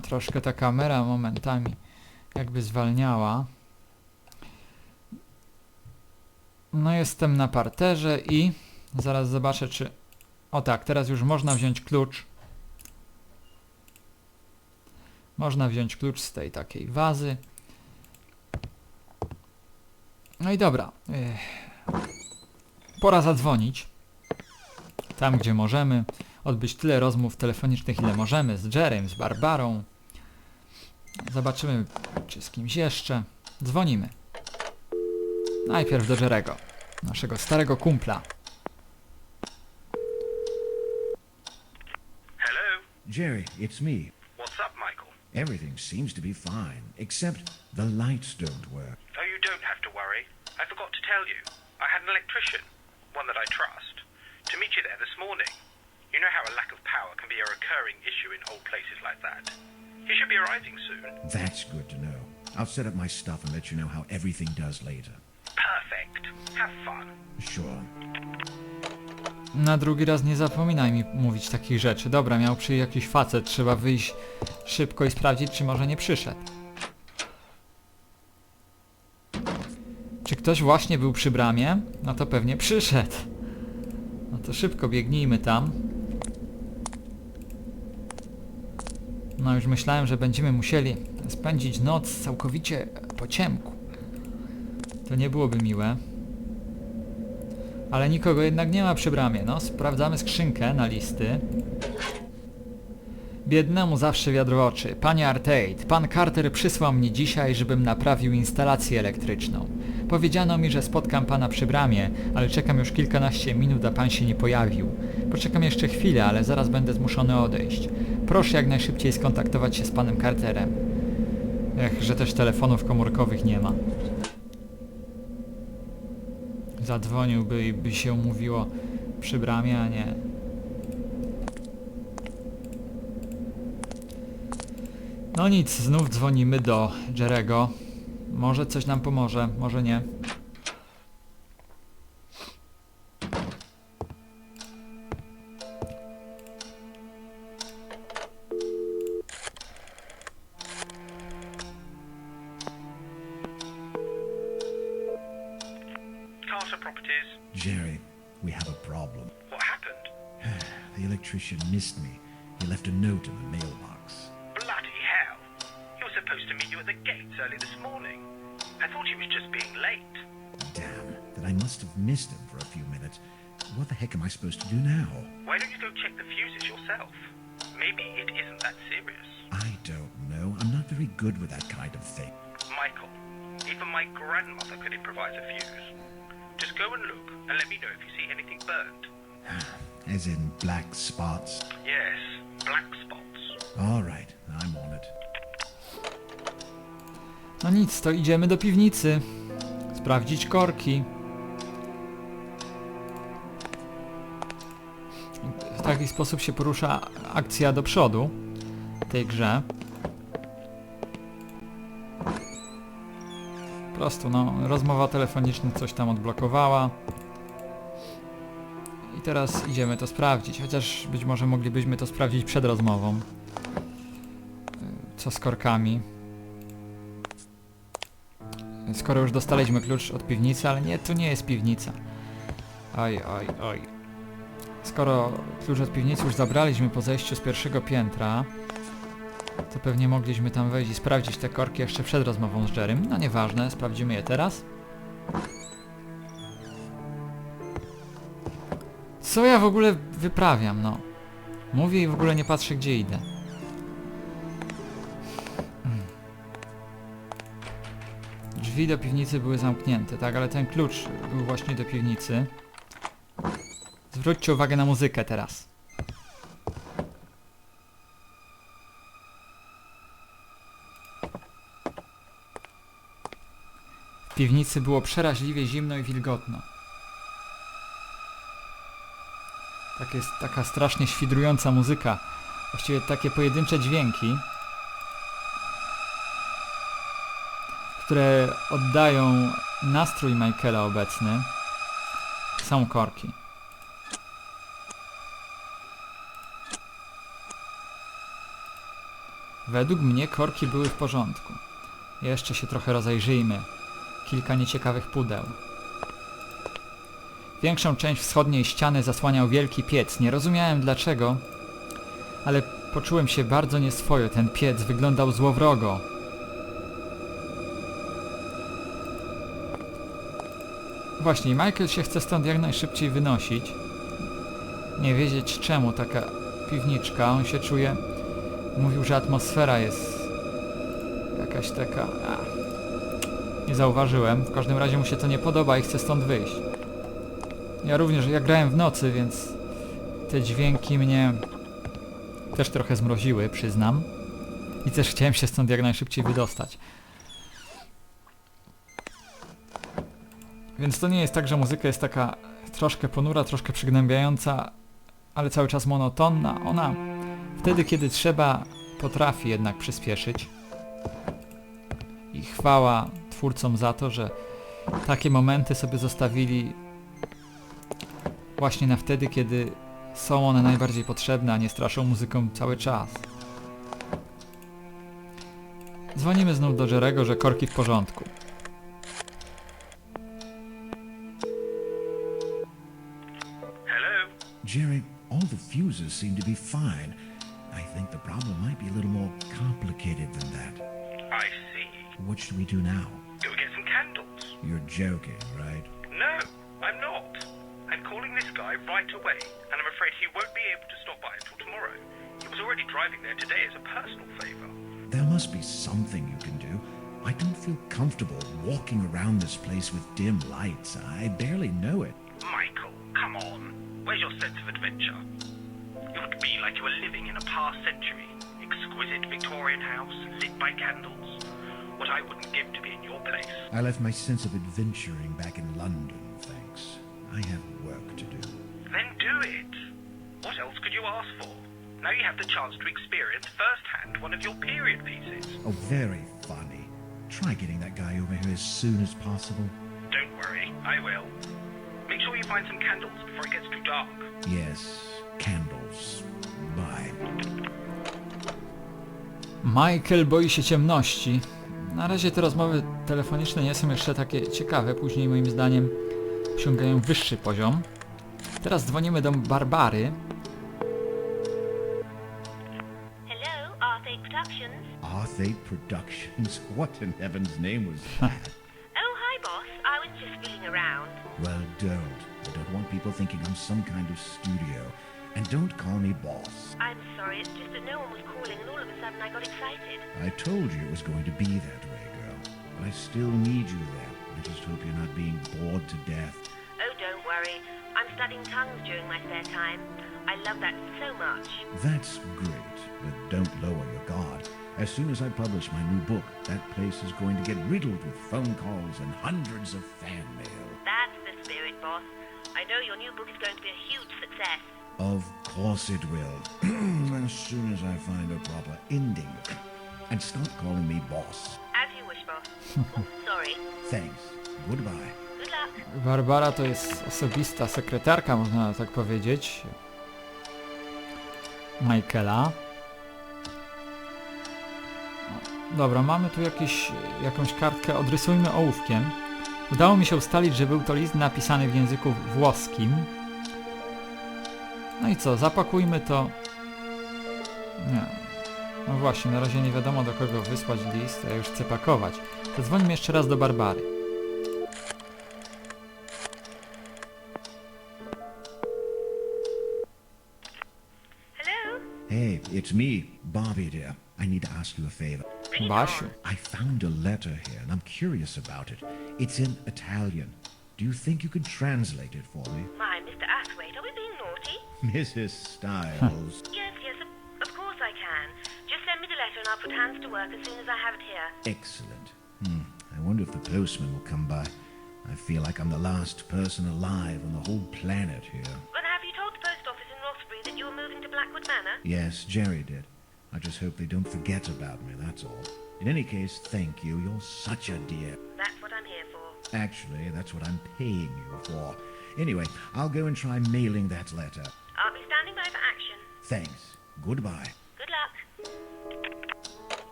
troszkę ta kamera momentami jakby zwalniała. No jestem na parterze i zaraz zobaczę czy... O tak, teraz już można wziąć klucz. Można wziąć klucz z tej takiej wazy. No i dobra. Pora zadzwonić. Tam gdzie możemy. Odbyć tyle rozmów telefonicznych ile możemy z Jerem, z Barbarą. Zobaczymy czy z kimś jeszcze. Dzwonimy. Najpierw do Jerego, naszego starego kumpla. Hello? Jerry, it's me. What's up, Michael? Everything seems to be fine, except the lights don't work. Oh, you don't have to worry. I forgot to tell you. I had an electrician, one that I trust, to meet you there this morning. You know how a lack of power can be a recurring issue in old places like that. He should be arriving soon. That's good to know. I'll set up my stuff and let you know how everything does later. Perfect. Have fun. Sure. Na drugi raz nie zapominaj mi mówić takich rzeczy. Dobra, miał przyjść jakiś facet, trzeba wyjść szybko i sprawdzić, czy może nie przyszedł. Czy ktoś właśnie był przy bramie? No to pewnie przyszedł. No to szybko biegnijmy tam. No już myślałem, że będziemy musieli spędzić noc całkowicie po ciemku. To nie byłoby miłe. Ale nikogo jednak nie ma przy bramie. No, sprawdzamy skrzynkę na listy. Biednemu zawsze wiatr w oczy. Panie Artate, pan Carter przysłał mnie dzisiaj, żebym naprawił instalację elektryczną. Powiedziano mi, że spotkam pana przy bramie, ale czekam już kilkanaście minut, a pan się nie pojawił. Poczekam jeszcze chwilę, ale zaraz będę zmuszony odejść. Proszę jak najszybciej skontaktować się z panem Carterem. Ech, że też telefonów komórkowych nie ma. Zadzwoniłby i by się mówiło przy bramie, a nie. No nic, znów dzwonimy do Jerego. Może coś nam pomoże, może nie. Carter Properties. Jerry, we have a problem. What happened? The electrician missed me. He left a note in the mailbox. Supposed to meet you at the gates early this morning. I thought he was just being late. Damn, then I must have missed him for a few minutes. What the heck am I supposed to do now? Why don't you go check the fuses yourself? Maybe it isn't that serious. I don't know. I'm not very good with that kind of thing. Michael, even my grandmother could improvise a fuse. Just go and look and let me know if you see anything burned. As in black spots. Yes, black spots. All right, No nic, to idziemy do piwnicy. Sprawdzić korki. W taki sposób się porusza akcja do przodu w tej grze. Po prostu, no, rozmowa telefoniczna coś tam odblokowała. I teraz idziemy to sprawdzić, chociaż być może moglibyśmy to sprawdzić przed rozmową. Co z korkami. Skoro już dostaliśmy klucz od piwnicy, ale nie, tu nie jest piwnica. Oj, oj, oj. Skoro klucz od piwnicy już zabraliśmy po zejściu z pierwszego piętra, to pewnie mogliśmy tam wejść i sprawdzić te korki jeszcze przed rozmową z Jerem. No nieważne, sprawdzimy je teraz. Co ja w ogóle wyprawiam, no? Mówię i w ogóle nie patrzę, gdzie idę. Drzwi do piwnicy były zamknięte, tak, ale ten klucz był właśnie do piwnicy. Zwróćcie uwagę na muzykę teraz. W piwnicy było przeraźliwie zimno i wilgotno. Tak jest taka strasznie świdrująca muzyka. Właściwie takie pojedyncze dźwięki. Które oddają nastrój Michaela obecny, są korki. Według mnie korki były w porządku. Jeszcze się trochę rozejrzyjmy. Kilka nieciekawych pudeł. Większą część wschodniej ściany zasłaniał wielki piec. Nie rozumiałem dlaczego, ale poczułem się bardzo nieswojo. Ten piec wyglądał złowrogo. Właśnie, Michael się chce stąd jak najszybciej wynosić. Nie wiedzieć czemu taka piwniczka. On się czuje... Mówił, że atmosfera jest jakaś taka... Nie zauważyłem. W każdym razie mu się to nie podoba i chce stąd wyjść. Ja również, ja grałem w nocy, więc te dźwięki mnie też trochę zmroziły, przyznam. I też chciałem się stąd jak najszybciej wydostać. Więc to nie jest tak, że muzyka jest taka troszkę ponura, troszkę przygnębiająca, ale cały czas monotonna. Ona wtedy, kiedy trzeba, potrafi jednak przyspieszyć. I chwała twórcom za to, że takie momenty sobie zostawili właśnie na wtedy, kiedy są one najbardziej potrzebne, a nie straszą muzyką cały czas. Dzwonimy znów do Jerego, że korki w porządku. Jerry, all the fuses seem to be fine. I think the problem might be a little more complicated than that. I see. What should we do now? Go get some candles. You're joking, right? No, I'm not. I'm calling this guy right away, and I'm afraid he won't be able to stop by until tomorrow. He was already driving there today as a personal favor. There must be something you can do. I don't feel comfortable walking around this place with dim lights. I barely know it. Michael, come on. Where's your sense of adventure? It would be like you were living in a past century. Exquisite Victorian house, lit by candles. What I wouldn't give to be in your place. I left my sense of adventuring back in London, thanks. I have work to do. Then do it. What else could you ask for? Now you have the chance to experience firsthand one of your period pieces. Oh, very funny. Try getting that guy over here as soon as possible. Don't worry, I will. Make sure you find some candles before it gets too dark. Yes, candles. Bye. Michael boi się ciemności. Na razie te rozmowy telefoniczne nie są jeszcze takie ciekawe, później moim zdaniem osiągają wyższy poziom. Teraz dzwonimy do Barbary. Hello, Arthur Productions. Arthate Productions? What in heaven's name was that? Oh, hi, boss. I was just feeling around. Don't. I don't want people thinking I'm some kind of studio. And don't call me boss. I'm sorry, it's just that no one was calling, and all of a sudden I got excited. I told you it was going to be that way, girl. But I still need you there. I just hope you're not being bored to death. Oh, don't worry. I'm studying tongues during my spare time. I love that so much. That's great, but don't lower your guard. As soon as I publish my new book, that place is going to get riddled with phone calls and hundreds of fan mail. New book is going to be a huge success. Of course it will. as soon as I find a proper ending. And stop calling me boss. As you wish, boss. oh, sorry. Thanks. Goodbye. Good luck. Barbara to jest osobista sekretarka, można tak powiedzieć. Michaela. Dobra, mamy tu jakiś, jakąś kartkę, odrysujmy ołówkiem. Udało mi się ustalić, że był to list napisany w języku włoskim. No i co, zapakujmy to... Nie. No właśnie, na razie nie wiadomo do kogo wysłać list, a ja już chcę pakować. Zadzwońmy jeszcze raz do Barbary. Hello? Hey, it's me, Bobby dear. I need to ask you a favor. Basiu. I found a letter here and I'm curious about it. It's in Italian. Do you think you could translate it for me? My, Mr. Athwaite, are we being naughty? Mrs. Styles. Yes, yes, of, of course I can. Just send me the letter and I'll put hands to work as soon as I have it here. Excellent. Hmm. I wonder if the postman will come by. I feel like I'm the last person alive on the whole planet here. Well, have you told the post office in Rothbury that you were moving to Blackwood Manor? Yes, Jerry did. I just hope they don't forget about me, that's all. In any case, thank you. You're such a dear. Actually, that's what I'm paying you for. Anyway, I'll go and try mailing that letter. I'll be standing by for action. Thanks. Goodbye. Good luck.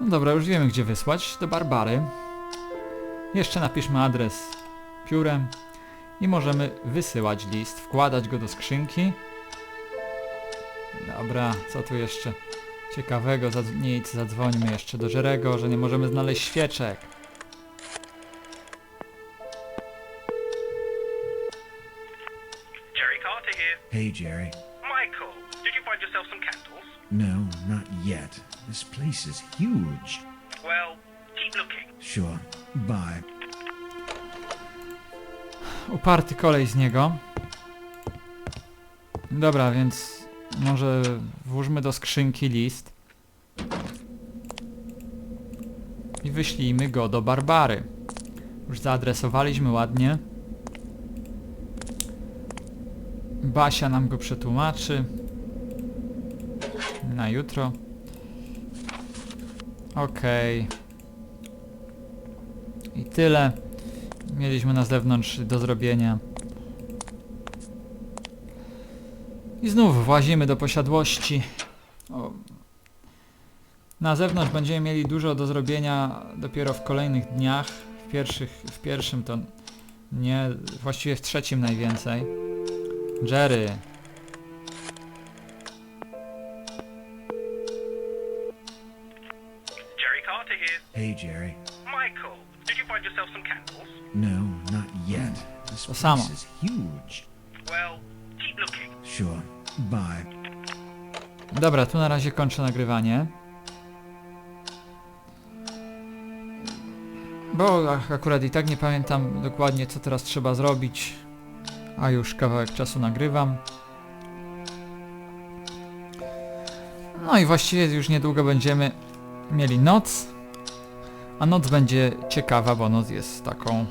No dobra, już wiemy gdzie wysłać. Do Barbary. Jeszcze napiszmy adres piórem i możemy wysyłać list, wkładać go do skrzynki. Dobra, co tu jeszcze? Ciekawego? Zadz- nic, zadzwońmy jeszcze do Jerego, że nie możemy znaleźć świeczek. Jerry Carter here. Hey, Jerry. Michael, did you find yourself some candles? No, not yet. This place is huge. Well, keep looking. Sure. Bye. Uparty kolej z niego. Dobra, więc może włóżmy do skrzynki list. I wyślijmy go do Barbary. Już zaadresowaliśmy ładnie. Basia nam go przetłumaczy. Na jutro. Okej. I tyle mieliśmy na zewnątrz do zrobienia. I znów włazimy do posiadłości. O. Na zewnątrz będziemy mieli dużo do zrobienia dopiero w kolejnych dniach. W, pierwszych, w pierwszym to nie, właściwie w trzecim najwięcej. Jerry. Jerry Carter here. Hey, Jerry. Michael, did you find yourself some candles? No, not yet. This To place samo. is huge. Well. Sure. Bye. Dobra, tu na razie kończę nagrywanie. Bo akurat i tak nie pamiętam dokładnie co teraz trzeba zrobić. A już kawałek czasu nagrywam. No i właściwie już niedługo będziemy mieli noc. A noc będzie ciekawa, bo noc jest taką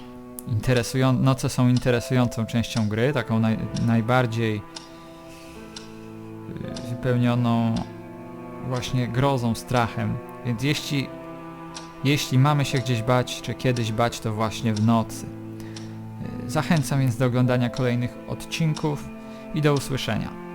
interesującą, noce są interesującą częścią gry, taką naj, najbardziej wypełnioną właśnie grozą, strachem. Więc jeśli, jeśli mamy się gdzieś bać, czy kiedyś bać, to właśnie w nocy. Zachęcam więc do oglądania kolejnych odcinków i do usłyszenia.